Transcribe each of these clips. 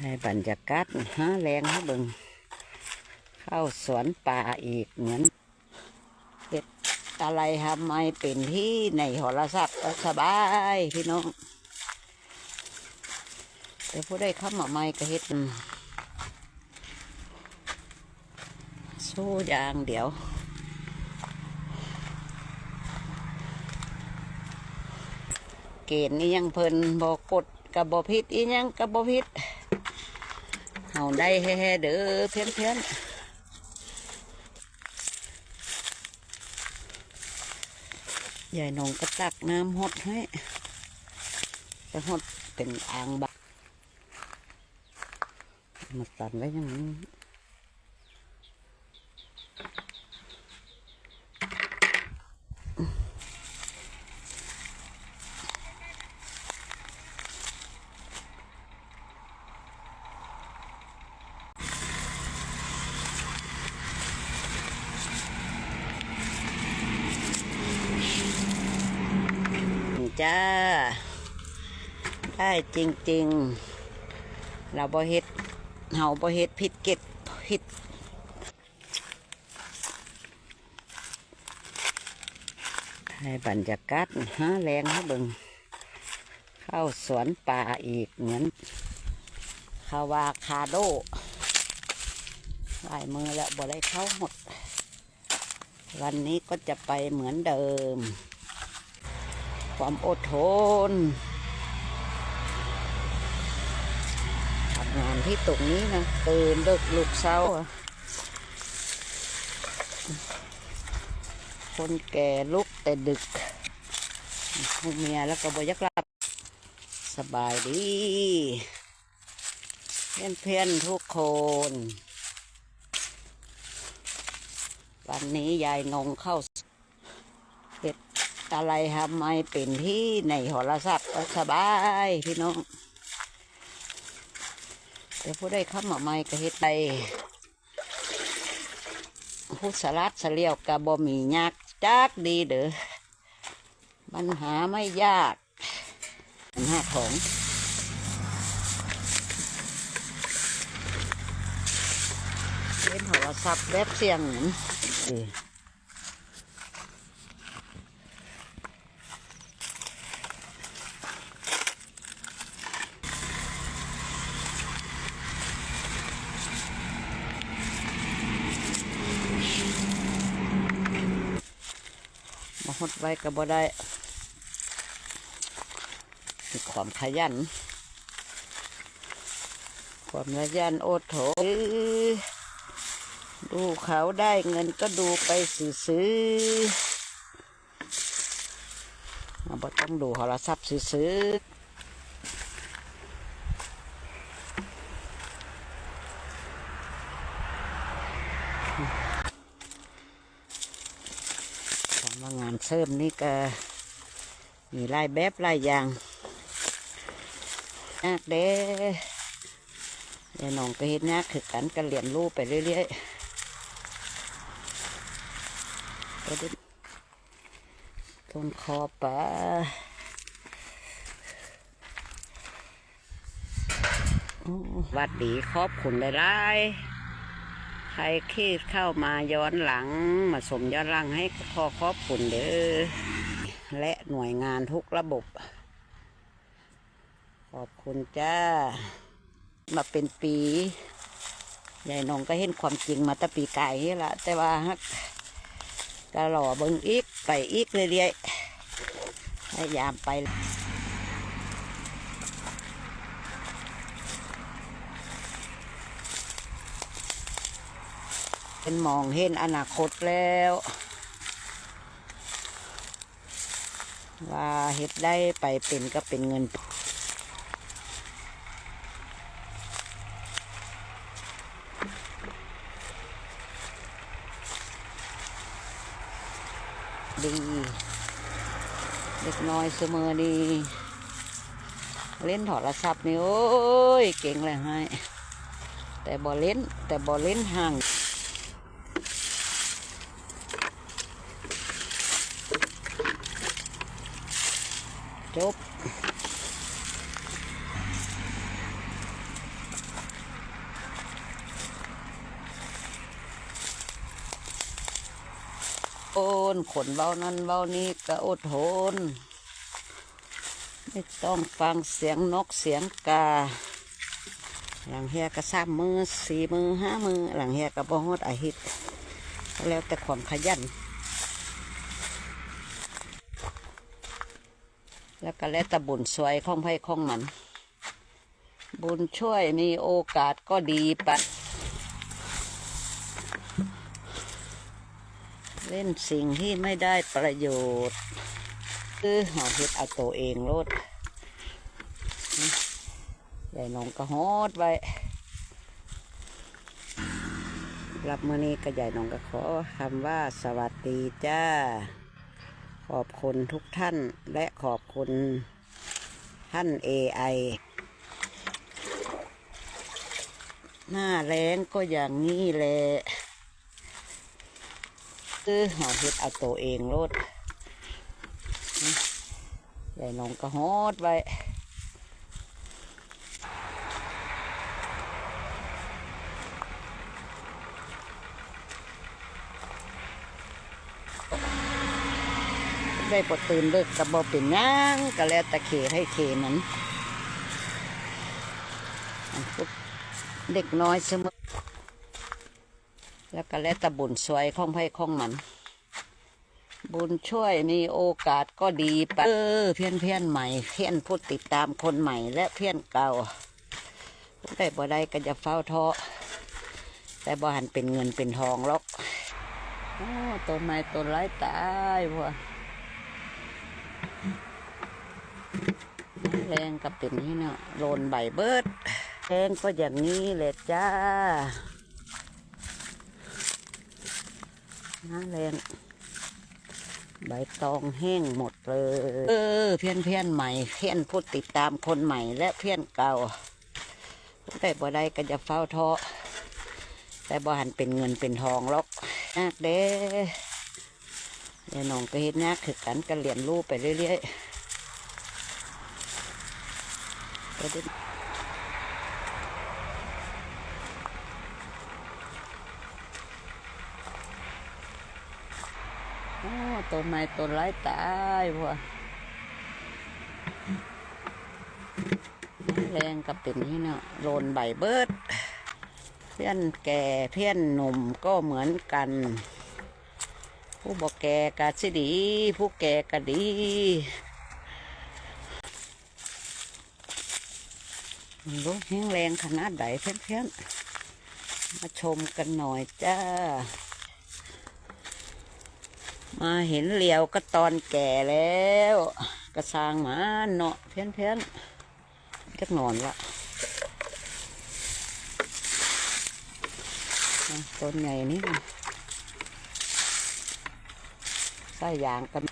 ให้บรรยากาศหาแรงให้เบิงเข้าสวนป่าอีกเหมือนเห็ดอะไรทำไมเป็นที่ในโหรศัพท์ก็สบายพี่น้องแต่ผู้ได้เข้ามาใหม่ก็เฮ็ดสู้ยางเดียวเกณฑ์นี่ยังเพิ่นบอกกดกับบอพิษอียังกับบอพิษ เฮาได้แฮ่ๆเด้อเพี้ยนเพี้ยนยายนองก็ตักน้ำหดให้จะหดเป็นอ่างบักมาตันไว้ยังนี้ จ้า ได้จริง ๆ เราบ่เฮ็ดเฮาบ่เฮ็ดผิดเก็ดผิดให้บรรยากาศหาแรงให้เบิงเข้าสวนป่าอีกเหมือนคาวาคาโดลายมือแล้วบ่ได้เข้าหมด วันนี้ก็จะไปเหมือนเดิม ความอดทนทำงานที่ตรงนี้นะตื่นดึกลุกเช้า คนแก่ลุกแต่ดึกผู้เมียแล้วก็บอยักลับ สบายดี เพื่อนเพื่อนทุกคน วันนี้ยายนงเข้า อะไรทำไมเป็นที่ในโหรศัพท์ก็สบายพี่น้องแต่ผู้ได้ข้ามาใหม่ก็เฮ็ดไปผู้สลัดเสลียวกับบะหมี่ยากจักดีเด้อปัญหาไม่ยากปัญหาของเล่นโทรศัพท์แบบเสียงหนึ่งเออมาห ดไว้ก็บ่ได้มีความขยัน ความขยันโอดโถดูเขาได้เงินก็ดูไปซื้อเราบ่ต้องดูโทรศัพท์ซื้อ ว่างานเสริมนี่ก็มีลายแบบลายอย่างยากเด้เดี๋ยน้องก็เห็นยากคือกันก็เรียนรู้ไปเรื่อยๆก็ได้ต้นคอปลาวัดดีขอบคุณหลายๆ ใครคิดเข้ามาย้อนหลัง มาสมย้อนหลังให้ขอขอบคุณเด้อและหน่วยงานทุกระบบ ขอบคุณจ้า มาเป็นปียายนงก็เห็นความจริงมาต่ปีไก่นี่ละแต่ว่าฮักก็หล่อเบิ่งอีกไปอีกเรื่อยๆพยายามไป เป็นมองเห็นอนาคตแล้ว ว่าเฮ็ดได้ไปเป็นก็เป็นเงินดีเด็กน้อยเสมอดี เล่นโทรศัพท์นี่โอ้ย เก่งเลยให้แต่บอเล่น แต่บอเล่นห่าง จบ นขนเบานั้นเบานี้ก็อดทนไม่ต้องฟังเสียงนกเสียงกา หลังเฮียก็สามมือสี่มือห้ามือ หลังเฮียก็บ่ฮอดอาทิตแล้วแต่ความขยัน แล้วก็แล้วแต่บุญสวยของไพ่ของมัน บุญช่วยมีโอกาสก็ดีปะ เล่นสิ่งที่ไม่ได้ประโยชน์ คือหาเฮ็ดเอาตัวเองโลดใหญ่นองก็ฮอดไว้รับมือนี้ก็ใหญ่นองก็ขอคำว่าสวัสดีจ้า ขอบคุณทุกท่านและขอบคุณท่าน AI หน้าแรงก็อย่างนี้แหละ คือหาเฮ็ดเอาตัวเองโลดใหญ่นองก็ฮอดไว้ได้ปดตื่นเลิกกับบ่เป็นหยังก็แล้วแต่เขให้เขมันเด็กน้อยเสมอ แล้วก็แล้วแต่บุญสวยของไพ่ของมัน บุญช่วยมีโอกาสก็ดีไปเออเพี้ยนเพี้ยนใหม่ เพี้ยนผู้ติดตามคนใหม่ และเพี้ยนเก่าได้บ่ได้ก็จะเฝ้าท้อแต่บ่หันเป็นเงินเป็นทองหรอกโอ้ต้นไม้ต้นไร้ตายพวกแรงกับเป็นนี่เนาะโลนใบเบิดแรงก็อย่างนี้เลยจ้า น้าแรงใบตองแห้งหมดเลย เออ เพี้ยนเพี้ยนใหม่ เพี้ยนผู้ติดตามคนใหม่ และเพี้ยนเก่าได้บ่ได้ก็จะเฝ้าท้อแต่บ่หันเป็นเงินเป็นทองหรอกนักเด้เดี๋ยวน้องก็เห็นนักคือกันก็เรียนรู้ไปเรื่อยๆ ก็ได้โอ้ ต้นไม้ต้นไร้ตายพวกแรงกับเป็นนี่เนาะโลนใบเบิด เพื่อนแก่เพื่อนหนุ่มก็เหมือนกัน ผู้บอกแก่ก็สิดี ผู้แก่ก็ดีรู้แห้งแรงขนาดไหนเพื่อนๆมาชมกันหน่อยจ้า มาเห็นเหลียวก็ตอนแก่แล้ว กระซางมาเนาะเพื่อนๆจักนอนละอะต้นใหญ่นี่ใส่ยางกับ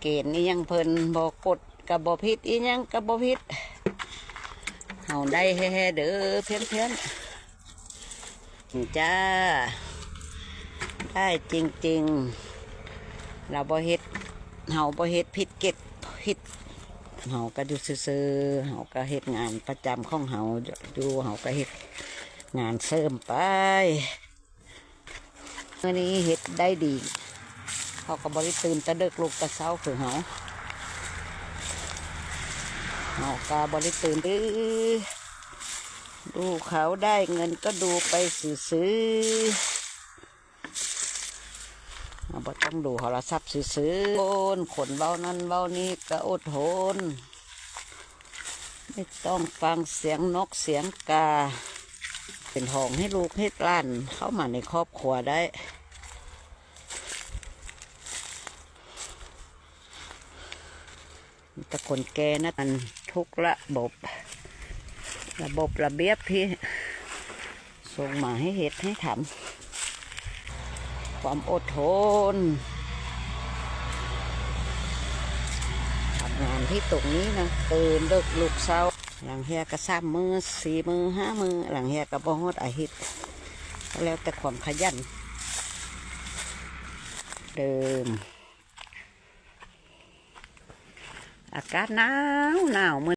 เกณฑ์นี่ยังเพิ่นบอกกดกับบอพิษอียังกับบอพิษเฮาได้แฮ่ๆเด้อเพื่อนเพื่อนจ้า ได้จริง ๆ เราบ่เฮ็ดเฮาบ่เฮ็ดผิดเก็ดผิดเฮาก็อยู่ซื่อๆเฮาก็เฮ็ดงานประจำของเฮาอยู่เฮาก็เฮ็ดงานเสริมไปเมื่อนี้เฮ็ดได้ดีเขาก็บ่ได้ตื่นแตะเด็กลูกแตะเช้าคือเฮาเอากาบริตื่นดื้อดูเขาได้เงินก็ดูไปซื้อ บ่ต้องดูโทรศัพท์ซื้อๆโอนขนเบานั้นเบานี้ก็อดทนไม่ต้องฟังเสียงนกเสียงกา เป็นทองให้ลูกให้ล้านเข้ามาในครอบครัวได้แต่คนแก่นะมันทุกระบบ ระบบระเบียบที่ส่งมาให้เหตุให้ทำ ความอดทนทำงานที่ตรงนี้นะตื่นเลิกลุกเช้าหลังเฮียก็สามมือสี่มือห้ามือหลังเฮียก็บ่ฮอดอาทิตย์แล้วแต่ความขยัน เดิม อากาศหนาวหนาวมือ